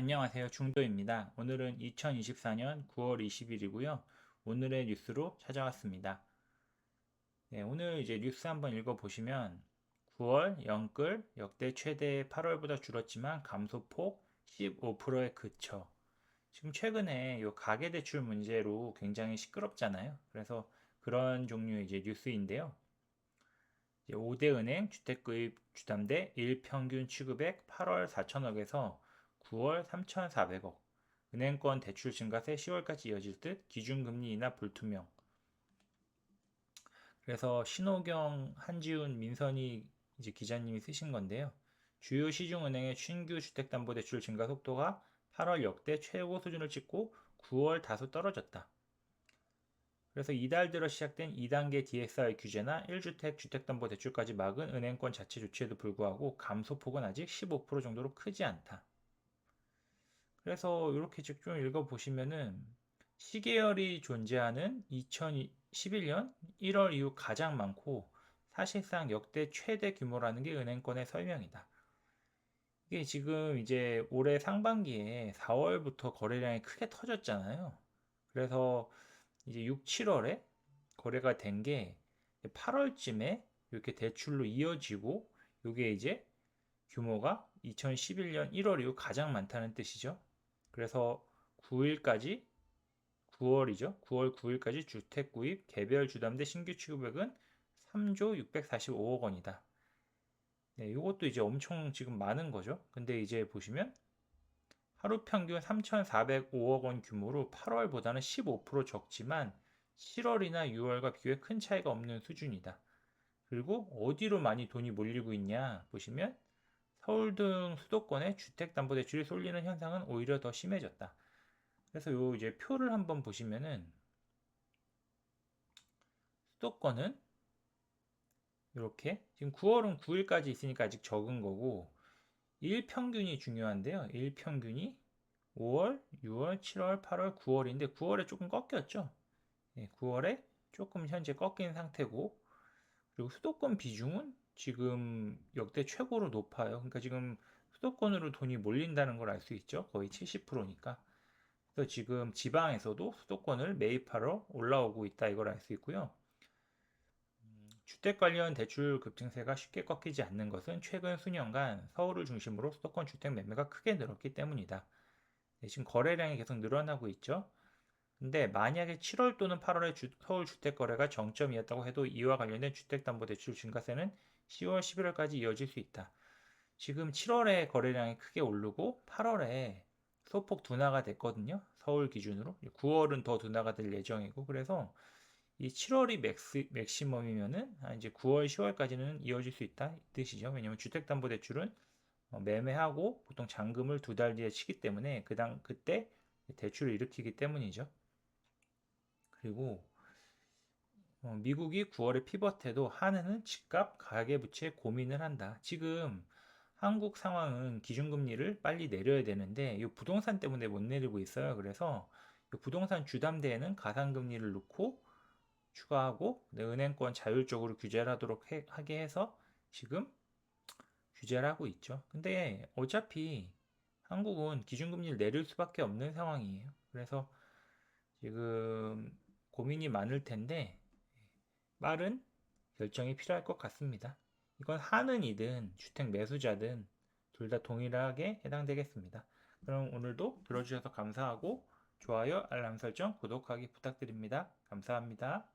안녕하세요. 중도입니다. 오늘은 2024년 9월 20일이고요. 오늘의 뉴스로 찾아왔습니다. 네, 오늘 이제 뉴스 한번 읽어보시면 9월 영끌 역대 최대 8월보다 줄었지만 감소폭 15%에 그쳐. 지금 최근에 요 가계대출 문제로 굉장히 시끄럽잖아요. 그래서 그런 종류의 이제 뉴스인데요. 5대 은행 주택구입 주담대 일평균 취급액 8월 4천억에서 9월 3,400억. 은행권 대출 증가세 10월까지 이어질 듯 기준금리 인하 불투명. 그래서 신호경, 한지훈, 민선희 이제 기자님이 쓰신 건데요. 주요 시중은행의 신규 주택담보대출 증가 속도가 8월 역대 최고 수준을 찍고 9월 다소 떨어졌다. 그래서 이달 들어 시작된 2단계 DSR 규제나 1주택 주택담보대출까지 막은 은행권 자체 조치에도 불구하고 감소폭은 아직 15% 정도로 크지 않다. 그래서 이렇게 쭉 읽어보시면은 시계열이 존재하는 2011년 1월 이후 가장 많고 사실상 역대 최대 규모라는 게 은행권의 설명이다. 이게 지금 이제 올해 상반기에 4월부터 거래량이 크게 터졌잖아요. 그래서 이제 6, 7월에 거래가 된 게 8월쯤에 이렇게 대출로 이어지고 이게 이제 규모가 2011년 1월 이후 가장 많다는 뜻이죠. 그래서 9일까지 9월이죠. 9월 9일까지 주택 구입 개별 주담대 신규 취급액은 3조 645억 원이다. 네, 이것도 이제 엄청 지금 많은 거죠. 근데 이제 보시면 하루 평균 3,405억 원 규모로 8월보다는 15% 적지만 7월이나 6월과 비교해 큰 차이가 없는 수준이다. 그리고 어디로 많이 돈이 몰리고 있냐 보시면 서울 등 수도권에 주택담보대출이 쏠리는 현상은 오히려 더 심해졌다. 그래서 요 이제 표를 한번 보시면은 수도권은 이렇게 지금 9월은 9일까지 있으니까 아직 적은 거고 일평균이 중요한데요. 일평균이 5월, 6월, 7월, 8월, 9월인데 9월에 조금 꺾였죠. 네, 9월에 조금 현재 꺾인 상태고 그리고 수도권 비중은 지금 역대 최고로 높아요. 그러니까 지금 수도권으로 돈이 몰린다는 걸 알 수 있죠. 거의 70%니까. 그래서 지금 지방에서도 수도권을 매입하러 올라오고 있다 이걸 알 수 있고요. 주택 관련 대출 급증세가 쉽게 꺾이지 않는 것은 최근 수년간 서울을 중심으로 수도권 주택 매매가 크게 늘었기 때문이다. 네, 지금 거래량이 계속 늘어나고 있죠. 근데 만약에 7월 또는 8월에 주, 서울 주택 거래가 정점이었다고 해도 이와 관련된 주택담보대출 증가세는 10월, 11월까지 이어질 수 있다. 지금 7월에 거래량이 크게 오르고 8월에 소폭 둔화가 됐거든요. 서울 기준으로. 9월은 더 둔화가 될 예정이고 그래서 이 7월이 맥스, 맥시멈이면은 아, 이제 9월, 10월까지는 이어질 수 있다 이 뜻이죠. 왜냐하면 주택담보대출은 어, 매매하고 보통 잔금을 두 달 뒤에 치기 때문에 그당 그때 대출을 일으키기 때문이죠. 그리고 어, 미국이 9월에 피벗해도 한은은 집값 가계부채 고민을 한다. 지금 한국 상황은 기준금리를 빨리 내려야 되는데 이 부동산 때문에 못 내리고 있어요. 그래서 부동산 주담대에는 가상금리를 놓고 추가하고 은행권 자율적으로 규제를 하도록 해, 하게 해서 지금 규제를 하고 있죠. 근데 어차피 한국은 기준금리를 내릴 수밖에 없는 상황이에요. 그래서 지금 고민이 많을 텐데 빠른 결정이 필요할 것 같습니다. 이건 하는이든 주택 매수자든 둘 다 동일하게 해당되겠습니다. 그럼 오늘도 들어주셔서 감사하고 좋아요, 알람 설정, 구독하기 부탁드립니다. 감사합니다.